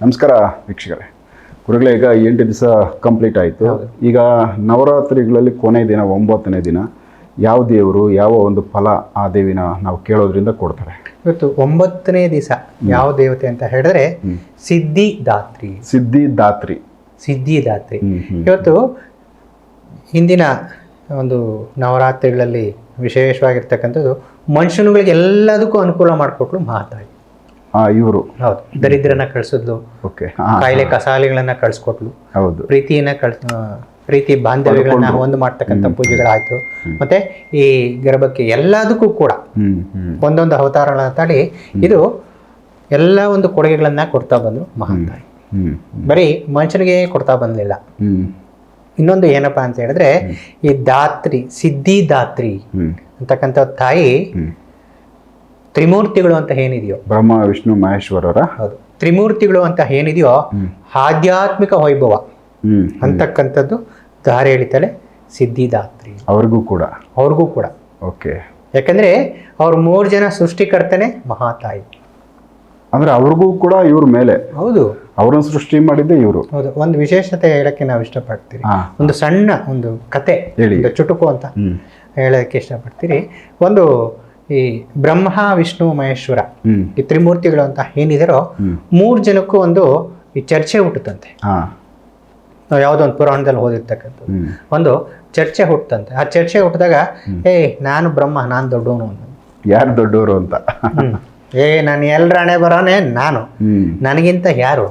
ನಮಸ್ಕಾರ ವೀಕ್ಷಕರೇ. ಗುರುಗಳೇ ಈಗ ಎಂಟು ದಿವಸ ಕಂಪ್ಲೀಟ್ ಆಯಿತು. ಈಗ ನವರಾತ್ರಿಗಳಲ್ಲಿ ಕೊನೆ ದಿನ ಒಂಬತ್ತನೇ ದಿನ ಯಾವ ದೇವರು ಯಾವ ಒಂದು ಫಲ ಆ ದೇವಿನ ನಾವು ಕೇಳೋದ್ರಿಂದ ಕೊಡ್ತಾರೆ? ಇವತ್ತು ಒಂಬತ್ತನೇ ದಿವಸ ಯಾವ ದೇವತೆ ಅಂತ ಹೇಳಿದ್ರೆ ಸಿದ್ಧಿ ದಾತ್ರಿ ಸಿದ್ಧಿ ದಾತ್ರಿ ಸಿದ್ಧಿ ದಾತ್ರಿ ಹ್ಮ್, ಹ್ಮ್. ಇವತ್ತು ಹಿಂದಿನ ಒಂದು ನವರಾತ್ರಿಗಳಲ್ಲಿ ವಿಶೇಷವಾಗಿರ್ತಕ್ಕಂಥದ್ದು ಮನುಷ್ಯನುಗಳಿಗೆ ಎಲ್ಲದಕ್ಕೂ ಅನುಕೂಲ ಮಾಡಿಕೊಟ್ಲು ಮಹಾತಾಯಿ. ಇವರು. ಹೌದು. ದರಿದ್ರನ ಕಳಿಸಿದ್ಲು. ಓಕೆ ಕಾಯಿಲೆ ಕಸಾಲೆಗಳನ್ನ ಕಳ್ಸಿಕೊಟ್ಲು. ಹೌದು. ಪ್ರೀತಿಯನ್ನ ಕಳ್ ಪ್ರೀತಿ ಬಾಂಧವ್ಯಗಳನ್ನ ಒಂದು ಮಾಡ್ತಕ್ಕಂಥ ಪೂಜೆಗಳಾಯ್ತು. ಮತ್ತೆ ಈ ಗರ್ಭಕ್ಕೆ ಎಲ್ಲದಕ್ಕೂ ಕೂಡ ಒಂದೊಂದು ಅವತಾರಗಳ ತಾಳಿ ಇದು ಎಲ್ಲ ಒಂದು ಕೊಡುಗೆಗಳನ್ನ ಕೊಡ್ತಾ ಬಂದ್ರು ಮಹಾತಾಯಿ ಬರೀ ಮನುಷ್ಯನಿಗೆ ಕೊಡ್ತಾ ಬಂದಲಿಲ್ಲ ಹ್ಮ್. ಇನ್ನೊಂದು ಏನಪ್ಪಾ ಅಂತ ಹೇಳಿದ್ರೆ ಈ ದಾತ್ರಿ ಸಿದ್ಧಿ ದಾತ್ರಿ ಅಂತಕ್ಕಂಥ ತಾಯಿ ತ್ರಿಮೂರ್ತಿಗಳು ಅಂತ ಏನಿದೆಯೋ. ಬ್ರಹ್ಮ ವಿಷ್ಣು ಮಹೇಶ್ವರರ? ಹೌದು. ತ್ರಿಮೂರ್ತಿಗಳು ಅಂತ ಏನಿದೆಯೋ ಆಧ್ಯಾತ್ಮಿಕ ವೈಭವ. ಅಂತಕ್ಕಂಥದ್ದು ದಾರಿ ಎಳಿತಾಳೆ ಸಿದ್ಧಿದಾತ್ರಿ. ಅವ್ರಿಗೂ ಕೂಡ? ಅವ್ರಿಗೂ ಕೂಡ. ಓಕೆ. ಯಾಕಂದ್ರೆ ಅವ್ರು ಮೂರು ಜನ ಸೃಷ್ಟಿಕರ್ತನೆ ಮಹಾತಾಯಿ. ಅಂದ್ರೆ ಅವ್ರಿಗೂ ಕೂಡ ಇವ್ರ ಮೇಲೆ. ಹೌದು. ಅವರನ್ನು ಸೃಷ್ಟಿ ಮಾಡಿದ್ದೆ ಇವರು. ಹೌದು. ಒಂದು ವಿಶೇಷತೆ ಹೇಳಕ್ಕೆ ನಾವು ಇಷ್ಟಪಡ್ತೀರಿ. ಒಂದು ಸಣ್ಣ ಒಂದು ಕತೆ ಚುಟುಕು ಅಂತ ಹೇಳೋಕ್ಕೆ ಇಷ್ಟಪಡ್ತೀರಿ. ಒಂದು ಈ ಬ್ರಹ್ಮ ವಿಷ್ಣು ಮಹೇಶ್ವರ ಈ ತ್ರಿಮೂರ್ತಿಗಳು ಅಂತ ಏನಿದಾರೋ ಮೂರ್ ಜನಕ್ಕೂ ಒಂದು ಈ ಚರ್ಚೆ ಹುಟ್ಟುತ್ತಂತೆ. ನಾವು ಯಾವುದೋ ಒಂದು ಪುರಾಣದಲ್ಲಿ ಓದಿರ್ತಕ್ಕಂಥದ್ದು. ಒಂದು ಚರ್ಚೆ ಹುಟ್ಟುತ್ತಂತೆ. ಆ ಚರ್ಚೆ ಹುಟ್ಟಿದಾಗ ಏಯ್ ನಾನು ಬ್ರಹ್ಮ ನಾನು ದೊಡ್ಡವನು ಅಂತ. ಯಾರು ದೊಡ್ಡವರು ಅಂತ. ಏ ನಾನು ಎಲ್ರ ಹಣೆ ಬರೋನೆ ನಾನು. ನನಗಿಂತ ಯಾರು?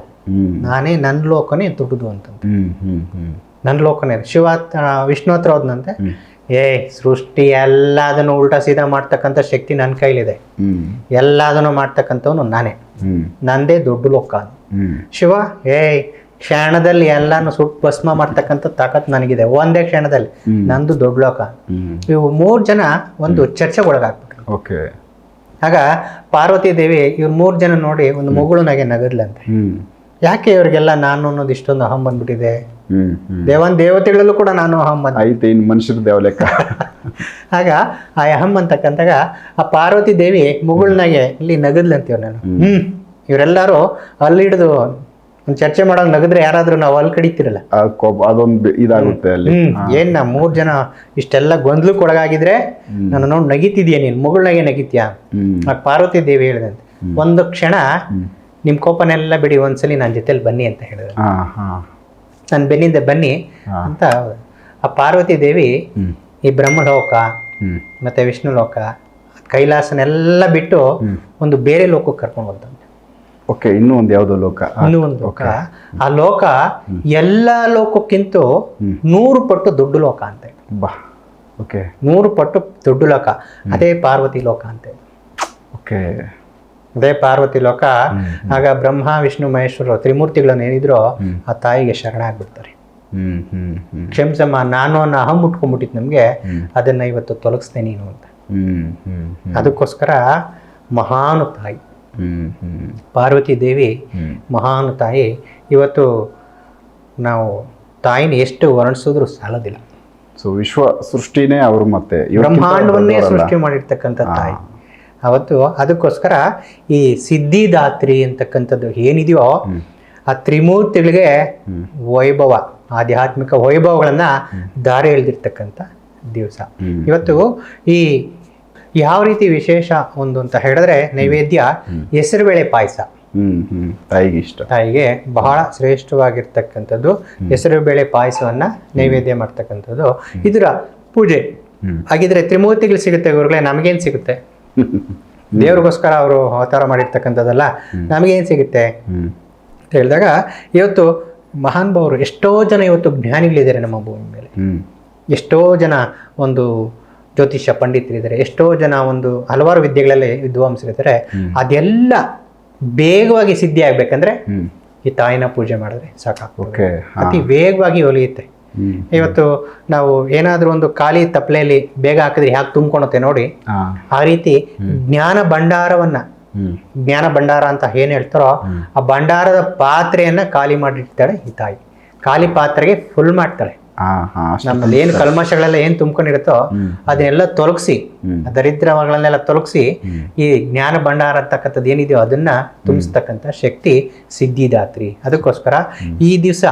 ನಾನೇ ನನ್ನ ಲೋಕನೇ ದೊಡ್ಡದು ಅಂತ ನನ್ನ ಲೋಕನೇ. ಶಿವ ವಿಷ್ಣು ಹತ್ರ ಹೋದ್ನಂತೆ. ಏ ಸೃಷ್ಟಿ ಎಲ್ಲದನ್ನು ಉಲ್ಟಾ ಸೀದಾ ಮಾಡ್ತಕ್ಕಂಥ ಶಕ್ತಿ ನನ್ನ ಕೈಲಿದೆ. ಎಲ್ಲದನ್ನು ಮಾಡ್ತಕ್ಕಂಥವ್ನು ನಾನೇ. ನಂದೇ ದೊಡ್ಡ ಲೋಕ ಶಿವ ಏ ಕ್ಷಣದಲ್ಲಿ ಎಲ್ಲಾನು ಸುಟ್ಟು ಭಸ್ಮ ಮಾಡ್ತಕ್ಕಂಥ ತಾಕತ್ ನನಗಿದೆ. ಒಂದೇ ಕ್ಷಣದಲ್ಲಿ. ನಂದು ದೊಡ್ಡ ಲೋಕ. ಇವು ಮೂರು ಜನ ಒಂದು ಚರ್ಚೆಗೊಳಗಾಗ್ಬಿಟ್ರು ಓಕೆ. ಆಗ ಪಾರ್ವತಿ ದೇವಿ ಇವ್ರು ಮೂರು ಜನ ನೋಡಿ ಒಂದು ಮಗುಳನಾಗೆ ನಗದ್ಲಂತೆ. ಯಾಕೆ ಇವರಿಗೆಲ್ಲ ನಾನು ಅನ್ನೋದು ಇಷ್ಟೊಂದು ಅಹಂ ಬಂದ್ಬಿಟ್ಟಿದೆ? ದೇವನ್ ದೇವತೆಗಳಲ್ಲೂ ಕೂಡ ನಾನು ಅಹಂ ಐತೆ ಇನ್ ಮನುಷ್ಯರ ದೇವ ಲೆಕ್ಕ. ಆಗ ಆ ಅಹಂ ಅಂತಕ್ಕಂತಾಗ ಆ ಪಾರ್ವತಿ ದೇವಿ ಮುಗುಳ್ನಾಗೆ ಇಲ್ಲಿ ನಗದ್ಲಂತ ನಾನು. ಹ್ಮ್. ಇವರೆಲ್ಲರೂ ಅಲ್ಲಿ ಹಿಡಿದು ಒಂದು ಚರ್ಚೆ ಮಾಡೋಂಗ್ ನಗದ್ರೆ ಯಾರಾದ್ರೂ ನಾವು ಅಲ್ಲಿ ಕಡಿತಿರಲ್ಲ. ಅದೊಂದು ಇದಾಗುತ್ತೆ ಅಲ್ಲಿ. ಏನ್ ನಾ ಮೂರ್ ಜನ ಇಷ್ಟೆಲ್ಲ ಗೊಂದಲಕ್ಕೆ ಒಳಗಾಗಿದ್ರೆ ನಾನು ನೋಡಿ ನಗಿತಿದ್ಯಾ ನೀನ್? ಮುಗುಳ್ನಾಗೆ ನಗಿತ್ಯಾ? ಆ ಪಾರ್ವತಿ ದೇವಿ ಹೇಳಿದಂತೆ. ಒಂದು ಕ್ಷಣ ನಿಮ್ ಕೋಪನೆಲ್ಲ ಬಿಡಿ ಒಂದ್ಸಲಿ ನನ್ನ ಜೊತೆಲಿ ಬನ್ನಿ ಅಂತ ಹೇಳಿದ್ರು. ನನ್ನ ಬೆನ್ನಿಂದ ಬನ್ನಿ ಅಂತ ಆ ಪಾರ್ವತಿ ದೇವಿ ಈ ಬ್ರಹ್ಮಲೋಕ ಲೋಕ ಮತ್ತೆ ವಿಷ್ಣು ಲೋಕ ಕೈಲಾಸನೆಲ್ಲ ಬಿಟ್ಟು ಒಂದು ಬೇರೆ ಲೋಕಕ್ಕೆ ಕರ್ಕೊಂಡು ಹೋಗ್ತಂತೆ ಓಕೆ ಇನ್ನೂ ಒಂದು ಯಾವುದೋ ಲೋಕ? ಇನ್ನೂ ಒಂದು ಲೋಕ. ಆ ಲೋಕ ಎಲ್ಲ ಲೋಕಕ್ಕಿಂತ. ನೂರು ಪಟ್ಟು ದೊಡ್ಡ ಲೋಕ ಅಂತ ಬಾ. ಓಕೆ. ನೂರು ಪಟ್ಟು ದೊಡ್ಡ ಲೋಕ. ಅದೇ ಪಾರ್ವತಿ ಲೋಕ ಅಂತ ಓಕೆ. ಅದೇ ಪಾರ್ವತಿ ಲೋಕ ಆಗ ಬ್ರಹ್ಮ ವಿಷ್ಣು ಮಹೇಶ್ವರ ತ್ರಿಮೂರ್ತಿಗಳನ್ನ ಏನಿದ್ರು ಆ ತಾಯಿಗೆ ಶರಣ ಆಗ್ಬಿಡ್ತಾರೆ. ಹ್ಮ್ ಹ್ಮ್ ಹ್ಮ್. ಕ್ಷಮಿಸಮ್ಮ ನಾನು ಅನ್ನೋ ಅಹಂ ಮುಟ್ಕೊಂಡ್ಬಿಟ್ಟಿತ್ತು ನಮಗೆ. ಅದನ್ನ ಇವತ್ತು ತೊಲಗಿಸ್ತೇನೆ ನೀನು ಅಂತ. ಹ್ಮ್ ಹ್ಮ್ ಹ್ಮ್. ಅದಕ್ಕೋಸ್ಕರ ಮಹಾನು ತಾಯಿ ಪಾರ್ವತಿ ದೇವಿ ಮಹಾನು ತಾಯಿ ಇವತ್ತು ನಾವು ತಾಯಿನ ಎಷ್ಟು ವರ್ಣಿಸಿದ್ರು ಸಾಲದಿಲ್ಲ. ಸೊ ವಿಶ್ವ ಸೃಷ್ಟಿನೇ ಅವರು ಮತ್ತೆ. ಬ್ರಹ್ಮಾಂಡವನ್ನೇ ಸೃಷ್ಟಿ ಮಾಡಿರ್ತಕ್ಕಂಥ ತಾಯಿ. ಅವತ್ತು ಅದಕ್ಕೋಸ್ಕರ ಈ ಸಿದ್ಧಿದಾತ್ರಿ ಅಂತಕ್ಕಂಥದ್ದು ಏನಿದೆಯೋ ಆ ತ್ರಿಮೂರ್ತಿಗಳಿಗೆ ವೈಭವ ಆಧ್ಯಾತ್ಮಿಕ ವೈಭವಗಳನ್ನ ದಾರಿ ಎಳೆದಿರ್ತಕ್ಕಂಥ ದಿವಸ. ಇವತ್ತು ಈ ಯಾವ ರೀತಿ ವಿಶೇಷ ಒಂದು ಅಂತ ಹೇಳಿದ್ರೆ ನೈವೇದ್ಯ ಹೆಸರುಬೇಳೆ ಪಾಯಸ. ತಾಯಿಗೆ ಇಷ್ಟ. ತಾಯಿಗೆ ಬಹಳ ಶ್ರೇಷ್ಠವಾಗಿರ್ತಕ್ಕಂಥದ್ದು ಹೆಸರುಬೇಳೆ ಪಾಯಸವನ್ನ ನೈವೇದ್ಯ ಮಾಡ್ತಕ್ಕಂಥದ್ದು. ಇದರ ಪೂಜೆ. ಹಾಗಿದ್ರೆ ತ್ರಿಮೂರ್ತಿಗಳು ಸಿಗುತ್ತೆ ಗುರುಗಳೇ ನಮಗೇನು ಸಿಗುತ್ತೆ? ದೇವ್ರಿಗೋಸ್ಕರ ಅವರು ಅವತಾರ ಮಾಡಿರ್ತಕ್ಕಂಥದ್ದಲ್ಲ ನಮಗೇನು ಸಿಗುತ್ತೆ? ಅಂತ ಹೇಳಿದಾಗ ಇವತ್ತು ಮಹಾನ್ ಭಾವರು ಎಷ್ಟೋ ಜನ ಇವತ್ತು ಜ್ಞಾನಿಗಳಿದ್ದಾರೆ ನಮ್ಮ ಭೂಮಿ ಮೇಲೆ. ಎಷ್ಟೋ ಜನ ಒಂದು ಜ್ಯೋತಿಷ್ಯ ಪಂಡಿತರಿದ್ದಾರೆ ಎಷ್ಟೋ ಜನ ಒಂದು ಹಲವಾರು ವಿದ್ಯೆಗಳಲ್ಲಿ ವಿದ್ವಾಂಸರಿದ್ದಾರೆ. ಅದೆಲ್ಲ ಬೇಗವಾಗಿ ಸಿದ್ಧಿ ಆಗ್ಬೇಕಂದ್ರೆ ಈ ತಾಯಿನ ಪೂಜೆ ಮಾಡಿದ್ರೆ ಸಾಕಾಗ್ತದೆ. ಓಕೆ ಅತಿ ವೇಗವಾಗಿ ಒಲಿಯುತ್ತೆ. ಇವತ್ತು ನಾವು ಏನಾದರೂ ಒಂದು ಖಾಲಿ ತಪ್ಪಲೆಯಲ್ಲಿ ಬೇಗ ಹಾಕಿದ್ರೆ ಹ್ಯಾಕ್ ತುಂಬ್ಕೊಳುತ್ತೆ ನೋಡಿ. ಆ ರೀತಿ ಜ್ಞಾನ ಭಂಡಾರವನ್ನ ಜ್ಞಾನ ಭಂಡಾರ ಅಂತ ಏನ್ ಹೇಳ್ತಾರೋ ಆ ಭಂಡಾರದ ಪಾತ್ರೆಯನ್ನ ಖಾಲಿ ಮಾಡಿರ್ತಾಳೆ ಈ ತಾಯಿ. ಖಾಲಿ ಪಾತ್ರೆಗೆ ಫುಲ್ ಮಾಡ್ತಾಳೆ. ನಮ್ಮಲ್ಲಿ ಏನು ಕಲ್ಮಶಗಳೆಲ್ಲ ಏನು ತುಂಬ್ಕೊಂಡಿರುತ್ತೋ ಅದನ್ನೆಲ್ಲ ತೊಲಗಿಸಿ. ದರಿದ್ರಗಳನ್ನೆಲ್ಲ ತೊಲಗಿಸಿ ಈ ಜ್ಞಾನ ಭಂಡಾರ ಅಂತಕ್ಕಂಥದ್ದು ಏನಿದೆಯೋ ಅದನ್ನ ತುಂಬಿಸ್ತಕ್ಕಂಥ ಶಕ್ತಿ ಸಿದ್ಧಿದಾತ್ರಿ. ಅದಕ್ಕೋಸ್ಕರ ಈ ದಿವಸ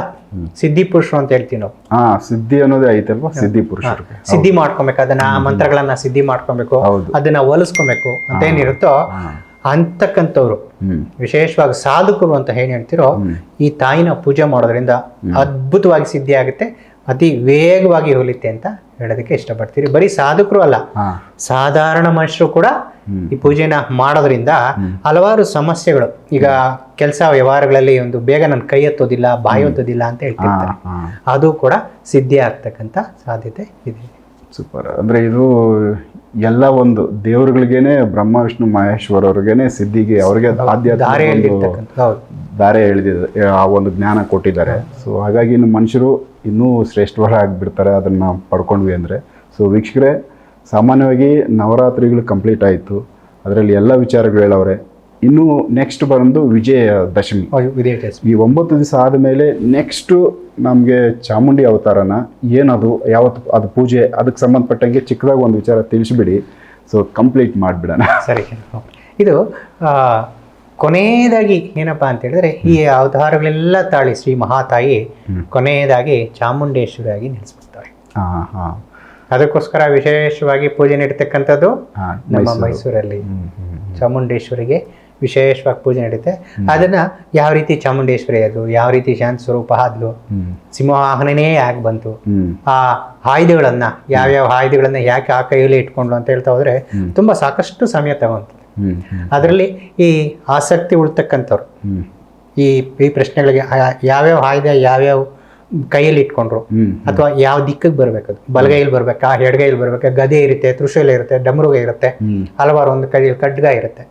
ಸಿದ್ಧಿ ಪುರುಷರು ಅಂತ ಹೇಳ್ತೀವಿ ನಾವು. ಹಾ ಸಿದ್ಧಿ ಅನ್ನೋದೇ ಐತಲ್ವಾ? ಸಿದ್ಧಿ ಪುರುಷರು. ಸಿದ್ಧಿ ಮಾಡ್ಕೊಬೇಕು ಅದನ್ನ ಆ ಮಂತ್ರಗಳನ್ನ ಸಿದ್ಧಿ ಮಾಡ್ಕೊಬೇಕು ಅದನ್ನ ಹೋಲಿಸ್ಕೊಬೇಕು ಅಂತ ಏನಿರುತ್ತೋ ಅಂತಕ್ಕಂಥವ್ರು ವಿಶೇಷವಾಗಿ ಸಾಧಕರು ಅಂತ ಏನ್ ಹೇಳ್ತಿರೋ ಈ ತಾಯಿನ ಪೂಜೆ ಮಾಡೋದ್ರಿಂದ ಅದ್ಭುತವಾಗಿ ಸಿದ್ಧಿ ಆಗುತ್ತೆ ಅತಿ ವೇಗವಾಗಿ ಹೊಲಿತೆ ಅಂತ ಹೇಳೋದಕ್ಕೆ ಇಷ್ಟಪಡ್ತೀರಿ. ಬರೀ ಸಾಧಕರು ಅಲ್ಲ ಸಾಧಾರಣ ಮನುಷ್ಯರು ಕೂಡ ಈ ಪೂಜೆನ ಮಾಡೋದ್ರಿಂದ ಹಲವಾರು ಸಮಸ್ಯೆಗಳು. ಈಗ ಕೆಲಸ ವ್ಯವಹಾರಗಳಲ್ಲಿ ಒಂದು ಬೇಗ ನನ್ನ ಕೈ ಎತ್ತೋದಿಲ್ಲ ಬಾಯಿ ಒತ್ತೋದಿಲ್ಲ ಅಂತ ಹೇಳ್ತಿರ್ತಾರೆ. ಅದು ಕೂಡ ಸಿದ್ಧಿ ಆಗ್ತಕ್ಕಂಥ ಸಾಧ್ಯತೆ ಇದೆ. ಸೂಪರ್ ಅಂದ್ರೆ ಇದು ಎಲ್ಲ ಒಂದು ದೇವರುಗಳಿಗೇನೆ ಬ್ರಹ್ಮ ವಿಷ್ಣು ಮಹೇಶ್ವರ ಅವ್ರಿಗೇನೆ ಸಿದ್ಧಿಗೆ ಅವ್ರಿಗೆ ದಾರಿ ದಾರೆ ಎಳೆದಿದೆ ಆ ಒಂದು ಜ್ಞಾನ ಕೊಟ್ಟಿದ್ದಾರೆ. ಸೊ ಹಾಗಾಗಿ ಇನ್ನು ಮನುಷ್ಯರು ಇನ್ನೂ ಶ್ರೇಷ್ಠರಾಗಿಬಿಡ್ತಾರೆ ಅದನ್ನ ಪಡ್ಕೊಂಡ್ವಿ ಅಂದರೆ. ಸೊ ವೀಕ್ಷಕರೇ ಸಾಮಾನ್ಯವಾಗಿ ನವರಾತ್ರಿಗಳು ಕಂಪ್ಲೀಟ್ ಆಯಿತು. ಅದರಲ್ಲಿ ಎಲ್ಲ ವಿಚಾರಗಳು ಹೇಳವ್ರೆ. ಇನ್ನು ನೆಕ್ಸ್ಟ್ ಬಂದು ವಿಜಯ ದಶಮಿ. ಈ ಒಂಬತ್ತು ದಿವಸ ಆದಮೇಲೆ ನೆಕ್ಸ್ಟು ನಮಗೆ ಚಾಮುಂಡಿ ಅವತಾರನ ಏನದು ಯಾವತ್ತು ಅದು ಪೂಜೆ ಅದಕ್ಕೆ ಸಂಬಂಧಪಟ್ಟಂಗೆ ಚಿಕ್ಕದಾಗಿ ಒಂದು ವಿಚಾರ ತಿಳಿಸ್ಬಿಡಿ. ಸೊ ಕಂಪ್ಲೀಟ್ ಮಾಡಿಬಿಡೋಣ. ಸರಿ ಇದು ಕೊನೆಯದಾಗಿ ಏನಪ್ಪ ಅಂತ ಹೇಳಿದ್ರೆ ಈ ಅವತಾರಗಳೆಲ್ಲ ತಾಳಿ ಶ್ರೀ ಮಹಾತಾಯಿ ಕೊನೆಯದಾಗಿ ಚಾಮುಂಡೇಶ್ವರಿಯಾಗಿ ಹಾಂ ಅದಕ್ಕೋಸ್ಕರ ವಿಶೇಷವಾಗಿ ಪೂಜೆ ನೀಡತಕ್ಕಂಥದ್ದು ನಮ್ಮ ಮೈಸೂರಲ್ಲಿ ಚಾಮುಂಡೇಶ್ವರಿಗೆ ವಿಶೇಷವಾಗಿ ಪೂಜೆ ನಡೀತೆ. ಅದನ್ನ ಯಾವ ರೀತಿ ಚಾಮುಂಡೇಶ್ವರಿ ಅದು ಯಾವ ರೀತಿ ಶಾಂತ ಸ್ವರೂಪ ಆದ್ಲು ಸಿಂಹವಾಹನನೇ ಯಾಕೆ ಬಂತು ಆ ಆಯುಧಗಳನ್ನ ಯಾವ್ಯಾವ ಆಯುಧಗಳನ್ನ ಯಾಕೆ ಆ ಕೈಯಲ್ಲಿ ಇಟ್ಕೊಂಡ್ಲು ಅಂತ ಹೇಳ್ತಾ ಹೋದ್ರೆ ತುಂಬಾ ಸಾಕಷ್ಟು ಸಮಯ ಹ್ಞೂ ಅದರಲ್ಲಿ ಈ ಆಸಕ್ತಿ ಉಳ್ತಕ್ಕಂಥವ್ರು. ಈ ಈ ಪ್ರಶ್ನೆಗಳಿಗೆ ಯಾವ್ಯಾವ ಆಯ್ದೆ ಯಾವ್ಯಾವ ಕೈಯಲ್ಲಿ ಇಟ್ಕೊಂಡ್ರು. ಅಥವಾ ಯಾವ ದಿಕ್ಕಿಗೆ ಬರ್ಬೇಕದು. ಬಲಗೈಯಲ್ಲಿ ಬರ್ಬೇಕಾ ಎಡಗೈಯಲ್ಲಿ ಬರ್ಬೇಕಾ ಗದೆ ಇರುತ್ತೆ ತ್ರಿಶೂಲ ಇರುತ್ತೆ ಡಮರುಗ ಇರುತ್ತೆ ಹಲವಾರು ಒಂದು ಕೈಯಲ್ಲಿ ಖಡ್ಗ ಇರುತ್ತೆ.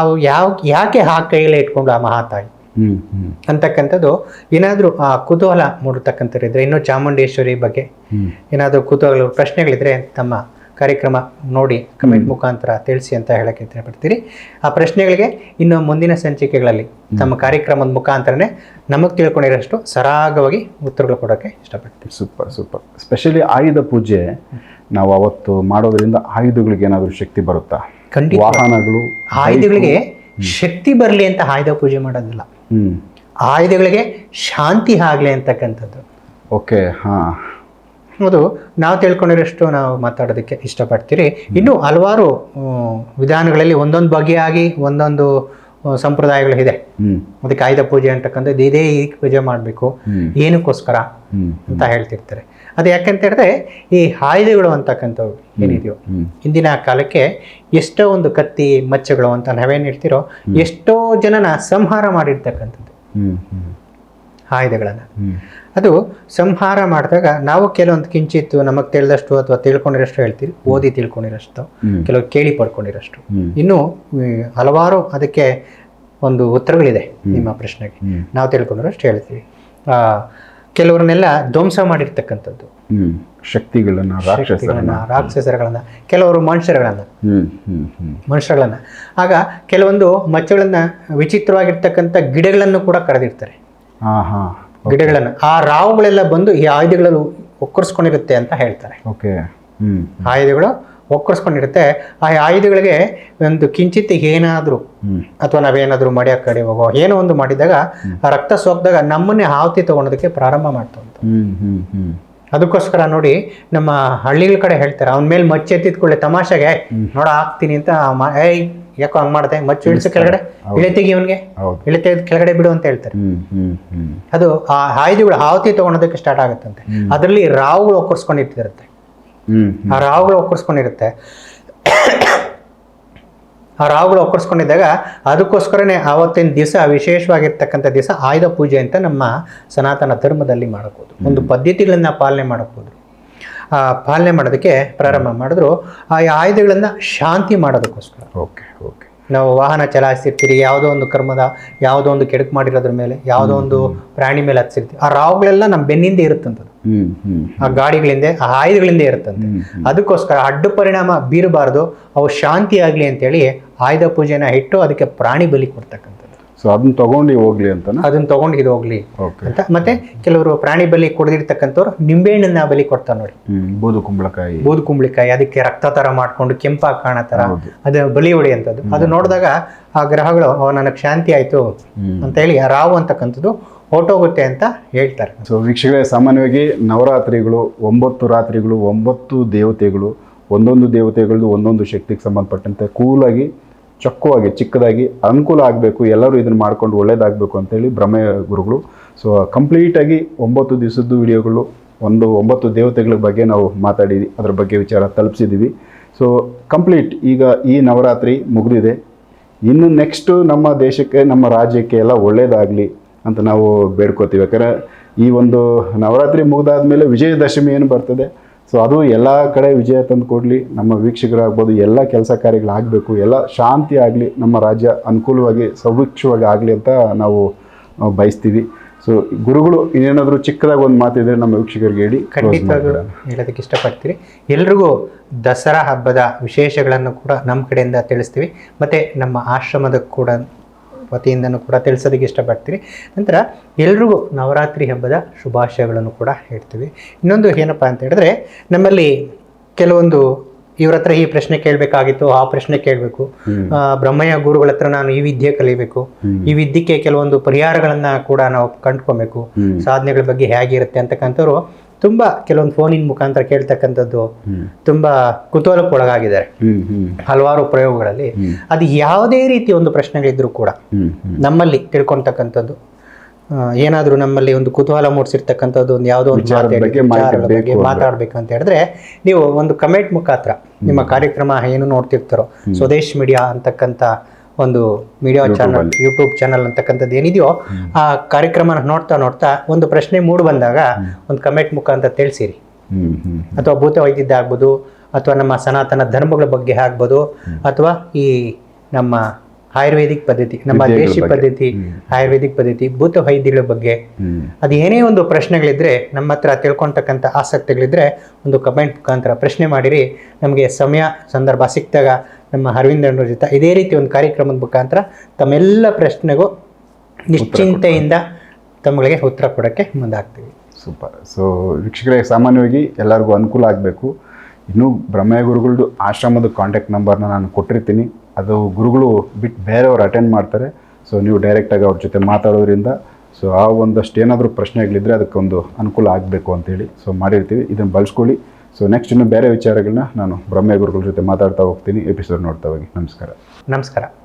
ಅವು ಯಾವ ಯಾಕೆ ಆ ಕೈಯಲ್ಲಿ ಇಟ್ಕೊಂಡು ಆ ಮಹಾತಾಯಿ? ಅಂತಕ್ಕಂಥದ್ದು ಏನಾದರೂ ಆ ಕುತೂಹಲ ಮೂಡತಕ್ಕಂಥದ್ದು ಇದ್ರೆ ಇನ್ನೂ ಚಾಮುಂಡೇಶ್ವರಿ ಬಗ್ಗೆ ಏನಾದರೂ ಕುತೂಹಲ ಪ್ರಶ್ನೆಗಳಿದ್ರೆ ತಮ್ಮ ಕಾರ್ಯಕ್ರಮ ನೋಡಿ ಕಮೆಂಟ್ ಮುಖಾಂತರ ತಿಳಿಸಿ ಅಂತ ಹೇಳಕ್ಕೆ ಇಷ್ಟಪಡ್ತೀರಿ. ಆ ಪ್ರಶ್ನೆಗಳಿಗೆ ಇನ್ನು ಮುಂದಿನ ಸಂಚಿಕೆಗಳಲ್ಲಿ ತಮ್ಮ ಕಾರ್ಯಕ್ರಮದ ಮುಖಾಂತರನೇ ನಮಗೆ ತಿಳ್ಕೊಂಡಿರೋಷ್ಟು ಸರಾಗವಾಗಿ ಉತ್ತರಗಳು ಕೊಡೋಕ್ಕೆ ಇಷ್ಟಪಡ್ತೀವಿ. Super super. ಸ್ಪೆಷಲಿ ಆಯುಧ ಪೂಜೆ ನಾವು ಅವತ್ತು ಮಾಡೋದ್ರಿಂದ ಆಯುಧಗಳಿಗೆ ಏನಾದರೂ ಶಕ್ತಿ ಬರುತ್ತಾ? ಖಂಡಿತ. ವಾಹನಗಳು ಆಯುಧಗಳಿಗೆ ಶಕ್ತಿ ಬರಲಿ ಅಂತ ಆಯುಧ ಪೂಜೆ ಮಾಡೋದಿಲ್ಲ. ಹ್ಞೂ ಆಯುಧಗಳಿಗೆ ಶಾಂತಿ ಆಗಲಿ ಅಂತಕ್ಕಂಥದ್ದು. ಓಕೆ ಹಾಂ. ಅದು ನಾವು ತಿಳ್ಕೊಂಡಿರೋಷ್ಟು ನಾವು ಮಾತಾಡೋದಕ್ಕೆ ಇಷ್ಟಪಡ್ತೀರಿ. ಇನ್ನು ಹಲವಾರು ವಿಧಾನಗಳಲ್ಲಿ ಒಂದೊಂದು ಬಗೆಯಾಗಿ ಒಂದೊಂದು ಸಂಪ್ರದಾಯಗಳು ಇದೆ. ಅದಕ್ಕೆ ಆಯುಧ ಪೂಜೆ ಅಂತಕ್ಕಂಥದ್ದು ಇದೇ ಈ ಪೂಜೆ ಮಾಡಬೇಕು. ಏನಕ್ಕೋಸ್ಕರ ಅಂತ ಹೇಳ್ತಿರ್ತಾರೆ. ಅದು ಯಾಕಂತ ಹೇಳಿದ್ರೆ ಈ ಆಯುಧಗಳು ಅಂತಕ್ಕಂಥವು ಏನಿದೆಯೋ ಹಿಂದಿನ ಇಂದಿನ ಕಾಲಕ್ಕೆ ಎಷ್ಟೋ ಒಂದು ಕತ್ತಿ ಮಚ್ಚಗಳು ಅಂತ ನಾವೇನು ಇರ್ತಿರೋ ಎಷ್ಟೋ ಜನನ ಸಂಹಾರ ಮಾಡಿರ್ತಕ್ಕಂಥದ್ದು. ಆಯುಧಗಳನ್ನು. ಅದು ಸಂಹಾರ ಮಾಡಿದಾಗ ನಾವು ಕೆಲವೊಂದು ಕಿಂಚಿತ್ತು ನಮಗೆ ತಿಳಿದಷ್ಟು ಅಥವಾ ತಿಳ್ಕೊಂಡಿರೋಷ್ಟು ಹೇಳ್ತೀವಿ ಓದಿ ತಿಳ್ಕೊಂಡಿರೋಷ್ಟು ಕೆಲವು ಕೇಳಿ ಪಡ್ಕೊಂಡಿರೋಷ್ಟು. ಇನ್ನು ಹಲವಾರು ಅದಕ್ಕೆ ಒಂದು ಉತ್ತರಗಳಿದೆ ನಿಮ್ಮ ಪ್ರಶ್ನೆಗೆ. ನಾವು ತಿಳ್ಕೊಂಡಿರೋಷ್ಟು ಹೇಳ್ತೀವಿ. ಆ, ಕೆಲವ್ರನ್ನೆಲ್ಲ ಧ್ವಂಸ ಮಾಡಿರ್ತಕ್ಕಂಥದ್ದು. ಶಕ್ತಿಗಳನ್ನ ರಾಕ್ಷಸರನ್ನ. ರಾಕ್ಷಸರಗಳನ್ನ ಕೆಲವರು ಮನುಷ್ಯರುಗಳನ್ನ. ಮನುಷ್ಯರುಗಳನ್ನ. ಆಗ ಕೆಲವೊಂದು ಮಚ್ಚಗಳನ್ನ ವಿಚಿತ್ರವಾಗಿರ್ತಕ್ಕಂಥ ಗಿಡಗಳನ್ನು ಕೂಡ ಕರೆದಿರ್ತಾರೆ. ಗಿಡಗಳನ್ನ. ಆ ರಾವುಗಳೆಲ್ಲ ಬಂದು ಈ ಆಯುಧಗಳನ್ನು ಒಕ್ಕರ್ಸ್ಕೊಂಡಿರುತ್ತೆ ಅಂತ ಹೇಳ್ತಾರೆ. ಓಕೆ. ಆಯುಧಗಳು ಒಕ್ಕರ್ಸ್ಕೊಂಡಿರುತ್ತೆ. ಆ ಆಯುಧಗಳಿಗೆ ಒಂದು ಕಿಂಚಿತ್ ಏನಾದರೂ ಅಥವಾ ನಾವೇನಾದರೂ ಮಡಿಯ ಕಡೆ ಹೋಗೋ ಏನೋ ಒಂದು ಮಾಡಿದಾಗ ಆ ರಕ್ತ ಸೋಕ್ದಾಗ ನಮ್ಮನ್ನೇ ಆವತಿ ತಗೊಳೋದಕ್ಕೆ ಪ್ರಾರಂಭ ಮಾಡ್ತಂತ ಅದಕ್ಕೋಸ್ಕರ ನೋಡಿ ನಮ್ಮ ಹಳ್ಳಿಗಳ ಕಡೆ ಹೇಳ್ತಾರೆ ಅವನ ಮೇಲೆ ಮಚ್ಚೆ ಎತ್ತಿದ್ಕೊಳ್ಳೆ ತಮಾಷೆಗೆ ನೋಡ ಹಾಕ್ತೀನಿ ಅಂತ ಏಯ್ ಯಾಕೋ ಹಂಗ ಮಾಡ್ದೆ? ಮಚ್ಚು ಇಳಿಸು ಕೆಳಗಡೆ. ಇಳಿತಿಗೆ ತೆಗಿ ಅವನಿಗೆ ಹೌದು. ಇಳೆ ತೆಗೆದು ಕೆಳಗಡೆ ಬಿಡು ಅಂತ ಹೇಳ್ತಾರೆ. ಅದು ಆ ಆಯುಧಗಳು ಆವತಿ ತಗೊಳೋದಕ್ಕೆ ಸ್ಟಾರ್ಟ್ ಆಗುತ್ತಂತೆ ಅದರಲ್ಲಿ ರಾವುಗಳು ಒಕ್ಕರ್ಸ್ಕೊಂಡಿರ್ತಿರುತ್ತೆ. ಹ್ಞೂ ಆ ರಾವುಗಳು ಒಕ್ಕರ್ಸ್ಕೊಂಡಿರುತ್ತೆ. ಆ ರಾವುಗಳು ಒಕ್ಕರ್ಸ್ಕೊಂಡಿದ್ದಾಗ ಅದಕ್ಕೋಸ್ಕರನೇ ಆವತ್ತಿನ ದಿವಸ ವಿಶೇಷವಾಗಿರ್ತಕ್ಕಂಥ ದಿವಸ ಆಯುಧ ಪೂಜೆ ಅಂತ ನಮ್ಮ ಸನಾತನ ಧರ್ಮದಲ್ಲಿ ಮಾಡಬಹುದು ಒಂದು ಪದ್ಧತಿಗಳನ್ನ ಪಾಲನೆ ಮಾಡಬಹುದು ಪಾಲನೆ ಮಾಡೋದಕ್ಕೆ ಪ್ರಾರಂಭ ಮಾಡಿದ್ರು. ಆ ಆಯುಧಗಳನ್ನು ಶಾಂತಿ ಮಾಡೋದಕ್ಕೋಸ್ಕರ. Okay okay. ನಾವು ವಾಹನ ಚಲಾಯಿಸಿರ್ತೀರಿ ಯಾವುದೋ ಒಂದು ಕರ್ಮದ ಯಾವುದೋ ಒಂದು ಕೆಡಕು ಮಾಡಿರೋದ್ರ ಮೇಲೆ ಯಾವುದೋ ಒಂದು ಪ್ರಾಣಿ ಮೇಲೆ ಹತ್ತಿರ್ತೀವಿ ಆ ರಾವುಗಳೆಲ್ಲ ನಮ್ಮ ಬೆನ್ನಿಂದ ಇರುತ್ತಂಥದ್ದು ಆ ಗಾಡಿಗಳಿಂದ ಆ ಆಯುಧಗಳಿಂದ ಇರುತ್ತಂತೆ. ಅದಕ್ಕೋಸ್ಕರ ಅಡ್ಡ ಪರಿಣಾಮ ಬೀರಬಾರ್ದು. ಅವು ಶಾಂತಿ ಆಗಲಿ ಅಂತೇಳಿ ಆಯುಧ ಪೂಜೆನ ಇಟ್ಟು ಅದಕ್ಕೆ ಪ್ರಾಣಿ ಬಲಿ ಕೊಡ್ತಕ್ಕಂಥದ್ದು. ಸೊ ಅದನ್ನ ತಗೊಂಡು ಹೋಗ್ಲಿ ಅಂತನಾ? ಅದನ್ನ ತಗೊಂಡು ಇದು ಹೋಗ್ಲಿ ಅಂತ. ಮತ್ತೆ ಕೆಲವರು ಪ್ರಾಣಿ ಬಲಿ ಕೊಡದಿರ್ತಕ್ಕಂಥವ್ರು ನಿಂಬೆಹಣ್ಣನ್ನ ಬಲಿ ಕೊಡ್ತಾರೆ ನೋಡಿ. ಬೂದು ಕುಂಬಳಕಾಯಿ. ಬೂದು ಕುಂಬಳಕಾಯಿ ಅದಕ್ಕೆ ರಕ್ತ ತರ ಮಾಡ್ಕೊಂಡು ಕೆಂಪ ಕಾಣ ತರ. ಅದು ಬಲಿ ಹೊಡೆಯುವಂಥದ್ದು. ಅದು ನೋಡಿದಾಗ ಆ ಗ್ರಹಗಳು "ಓ, ನನಗೆ ಶಾಂತಿ ಆಯ್ತು ಅಂತ ಹೇಳಿ ರಾವು ಅಂತಕ್ಕಂಥದ್ದು ಹೊಟ್ಟೋಗುತ್ತೆ ಅಂತ ಹೇಳ್ತಾರೆ. ಸೊ ವೀಕ್ಷಕರೇ ಸಾಮಾನ್ಯವಾಗಿ ನವರಾತ್ರಿಗಳು ಒಂಬತ್ತು ರಾತ್ರಿಗಳು ಒಂಬತ್ತು ದೇವತೆಗಳು ಒಂದೊಂದು ದೇವತೆಗಳದ್ದು ಒಂದೊಂದು ಶಕ್ತಿಗೆ ಸಂಬಂಧಪಟ್ಟಂತೆ ಕೂಲಾಗಿ ಚೊಕ್ಕವಾಗಿ, ಚಿಕ್ಕದಾಗಿ ಅನುಕೂಲ ಆಗಬೇಕು, ಎಲ್ಲರೂ ಇದನ್ನು ಮಾಡ್ಕೊಂಡು ಒಳ್ಳೇದಾಗಬೇಕು ಅಂತೇಳಿ ಭ್ರಮೆ ಗುರುಗಳು. ಸೊ ಕಂಪ್ಲೀಟಾಗಿ ಒಂಬತ್ತು ದಿವಸದ್ದು ವಿಡಿಯೋಗಳು, ಒಂದು, ಒಂಬತ್ತು ದೇವತೆಗಳ ಬಗ್ಗೆ ನಾವು ಮಾತಾಡಿ ಅದ್ರ ಬಗ್ಗೆ ವಿಚಾರ ತಲುಪಿಸಿದ್ದೀವಿ. ಸೊ ಕಂಪ್ಲೀಟ್ ಈಗ ಈ ನವರಾತ್ರಿ ಮುಗಿದಿದೆ. ಇನ್ನು ನೆಕ್ಸ್ಟು ನಮ್ಮ ದೇಶಕ್ಕೆ, ನಮ್ಮ ರಾಜ್ಯಕ್ಕೆ ಎಲ್ಲ ಒಳ್ಳೇದಾಗಲಿ ಅಂತ ನಾವು ಬೇಡ್ಕೋತೀವಿ. ಯಾಕಂದರೆ ಈ ಒಂದು ನವರಾತ್ರಿ ಮುಗಿದಾದ್ಮೇಲೆ ವಿಜಯದಶಮಿ ಏನು ಬರ್ತದೆ? ಸೊ ಅದು ಎಲ್ಲ ಕಡೆ ವಿಜಯ ತಂದು ಕೊಡಲಿ ನಮ್ಮ ವೀಕ್ಷಕರಾಗ್ಬೋದು ಎಲ್ಲ ಕೆಲಸ ಕಾರ್ಯಗಳಾಗಬೇಕು ಎಲ್ಲ ಶಾಂತಿ ಆಗಲಿ ನಮ್ಮ ರಾಜ್ಯ ಅನುಕೂಲವಾಗಿ ಸೌಭಿಕ್ಷವಾಗಿ ಆಗಲಿ ಅಂತ ನಾವು ಬಯಸ್ತೀವಿ. ಸೊ ಗುರುಗಳು ಇನ್ನೇನಾದರೂ ಚಿಕ್ಕದಾಗಿ ಒಂದು ಮಾತಿದ್ರೆ ನಮ್ಮ ವೀಕ್ಷಕರಿಗೆ ಹೇಳಿ ಖಂಡಿತ. ಹೇಳೋದಕ್ಕೆ ಇಷ್ಟಪಡ್ತೀರಿ. ಎಲ್ರಿಗೂ ದಸರಾ ಹಬ್ಬದ ವಿಶೇಷಗಳನ್ನು ಕೂಡ ನಮ್ಮ ಕಡೆಯಿಂದ ತಿಳಿಸ್ತೀವಿ. ಮತ್ತು ನಮ್ಮ ಆಶ್ರಮದ ಕೂಡ ವತಿಯಿಂದನೂ ಕೂಡ ತಿಳಿಸೋದಕ್ಕೆ ಇಷ್ಟಪಡ್ತೀರಿ. ನಂತರ ಎಲ್ರಿಗೂ ನವರಾತ್ರಿ ಹಬ್ಬದ ಶುಭಾಶಯಗಳನ್ನು ಕೂಡ ಹೇಳ್ತೀವಿ. ಇನ್ನೊಂದು ಏನಪ್ಪ ಅಂತ ಹೇಳಿದ್ರೆ ನಮ್ಮಲ್ಲಿ ಕೆಲವೊಂದು ಇವ್ರ ಹತ್ರ ಈ ಪ್ರಶ್ನೆ ಕೇಳಬೇಕಾಗಿತ್ತು ಆ ಪ್ರಶ್ನೆ ಕೇಳಬೇಕು. ಹ್ಮ್. ಬ್ರಹ್ಮಯ್ಯ ಗುರುಗಳ ಹತ್ರ ನಾನು ಈ ವಿದ್ಯೆ ಕಲಿಬೇಕು. ಈ ವಿದ್ಯೆಗೆ ಕೆಲವೊಂದು ಪರಿಹಾರಗಳನ್ನ ಕೂಡ ನಾವು ಕಂಡ್ಕೊಬೇಕು. ಸಾಧನೆಗಳ ಬಗ್ಗೆ ಹೇಗಿರುತ್ತೆ ಅಂತಕ್ಕಂಥವ್ರು ತುಂಬ ಕೆಲವೊಂದು ಫೋನಿನ ಮುಖಾಂತರ ಕೇಳ್ತಕ್ಕಂಥದ್ದು. ತುಂಬ ಕುತೂಹಲಕ್ಕೆ ಒಳಗಾಗಿದ್ದಾರೆ. ಹಲವಾರು ಪ್ರಯೋಗಗಳಲ್ಲಿ ಅದು ಯಾವುದೇ ರೀತಿಯ ಒಂದು ಪ್ರಶ್ನೆಗಳಿದ್ರು ಕೂಡ ನಮ್ಮಲ್ಲಿ ತಿಳ್ಕೊಳ್ತಕ್ಕಂಥದ್ದು ಏನಾದರೂ ನಮ್ಮಲ್ಲಿ ಒಂದು ಕುತೂಹಲ ಮೂಡಿಸಿರ್ತಕ್ಕಂಥದ್ದು ಒಂದು ಯಾವುದೋ ಒಂದು ಬಗ್ಗೆ ಮಾತಾಡ್ಬೇಕು ಅಂತ ಹೇಳಿದ್ರೆ ನೀವು ಒಂದು ಕಮೆಂಟ್ ಮುಖಾಂತರ ನಿಮ್ಮ ಕಾರ್ಯಕ್ರಮ ಏನು ನೋಡ್ತಿರ್ತಾರೋ ಸ್ವದೇಶ್ ಮೀಡಿಯಾ ಅಂತಕ್ಕಂಥ ಒಂದು ಮೀಡಿಯಾ ಚಾನಲ್ ಯೂಟ್ಯೂಬ್ ಚಾನಲ್ ಅಂತಕ್ಕಂಥದ್ದು ಏನಿದೆಯೋ ಆ ಕಾರ್ಯಕ್ರಮನ ನೋಡ್ತಾ ನೋಡ್ತಾ ಒಂದು ಪ್ರಶ್ನೆ ಮೂಡ್ ಬಂದಾಗ ಒಂದು ಕಮೆಂಟ್ ಮುಖಾಂತರ ತಿಳಿಸಿರಿ. ಅಥವಾ ಭೂತ ವೈದ್ಯದ ಆಗ್ಬೋದು ಅಥವಾ ನಮ್ಮ ಸನಾತನ ಧರ್ಮಗಳ ಬಗ್ಗೆ ಆಗ್ಬೋದು ಅಥವಾ ಈ ನಮ್ಮ ಆಯುರ್ವೇದಿಕ್ ಪದ್ಧತಿ ನಮ್ಮ ದೇಶಿ ಪದ್ಧತಿ ಆಯುರ್ವೇದಿಕ್ ಪದ್ಧತಿ ಭೂತ ವೈದ್ಯಗಳ ಬಗ್ಗೆ ಅದು ಏನೇ ಒಂದು ಪ್ರಶ್ನೆಗಳಿದ್ರೆ ನಮ್ಮ ಹತ್ರ ತಿಳ್ಕೊಳ್ತಕ್ಕಂಥ ಆಸಕ್ತಿಗಳಿದ್ರೆ ಒಂದು ಕಮೆಂಟ್ ಮುಖಾಂತರ ಪ್ರಶ್ನೆ ಮಾಡಿರಿ. ನಮಗೆ ಸಮಯ ಸಂದರ್ಭ ಸಿಕ್ಕಿದಾಗ ನಮ್ಮ ಅರವಿಂದ್ ಅಣ್ಣವ್ರ ಜೊತೆ ಇದೇ ರೀತಿ ಒಂದು ಕಾರ್ಯಕ್ರಮದ ಮುಖಾಂತರ ತಮ್ಮೆಲ್ಲ ಪ್ರಶ್ನೆಗೂ ನಿಶ್ಚಿಂತೆಯಿಂದ ತಮ್ಮಗಳಿಗೆ ಉತ್ತರ ಕೊಡೋಕ್ಕೆ ಮುಂದಾಗ್ತೀವಿ. ಸೂಪರ್. ಸೊ ವೀಕ್ಷಕರಿಗೆ ಸಾಮಾನ್ಯವಾಗಿ ಎಲ್ಲರಿಗೂ ಅನುಕೂಲ ಆಗಬೇಕು. ಇನ್ನೂ ಬ್ರಹ್ಮಯ ಗುರುಗಳದ್ದು ಆಶ್ರಮದ ಕಾಂಟ್ಯಾಕ್ಟ್ ನಂಬರ್ನ ನಾನು ಕೊಟ್ಟಿರ್ತೀನಿ. ಅದು ಗುರುಗಳು ಬಿಟ್ಟು ಬೇರೆಯವರು ಅಟೆಂಡ್ ಮಾಡ್ತಾರೆ. ಸೊ ನೀವು ಡೈರೆಕ್ಟಾಗಿ ಅವ್ರ ಜೊತೆ ಮಾತಾಡೋದ್ರಿಂದ ಸೊ ಆ ಒಂದಷ್ಟು ಏನಾದರೂ ಪ್ರಶ್ನೆಗಳಿದ್ದರೆ ಅದಕ್ಕೊಂದು ಅನುಕೂಲ ಆಗಬೇಕು ಅಂತೇಳಿ. ಸೊ ಮಾಡಿರ್ತೀವಿ. ಇದನ್ನು ಬಳಸ್ಕೊಳ್ಳಿ. ಸೊ ನೆಕ್ಸ್ಟ್ ಇನ್ನು ಬೇರೆ ವಿಚಾರಗಳನ್ನ ನಾನು ಬ್ರಹ್ಮೇ ಗುರುಗಳ ಜೊತೆ ಮಾತಾಡ್ತಾ ಹೋಗ್ತೀನಿ. ಎಪಿಸೋಡ್ ನೋಡ್ತಾ ಹೋಗಿ. ನಮಸ್ಕಾರ. ನಮಸ್ಕಾರ.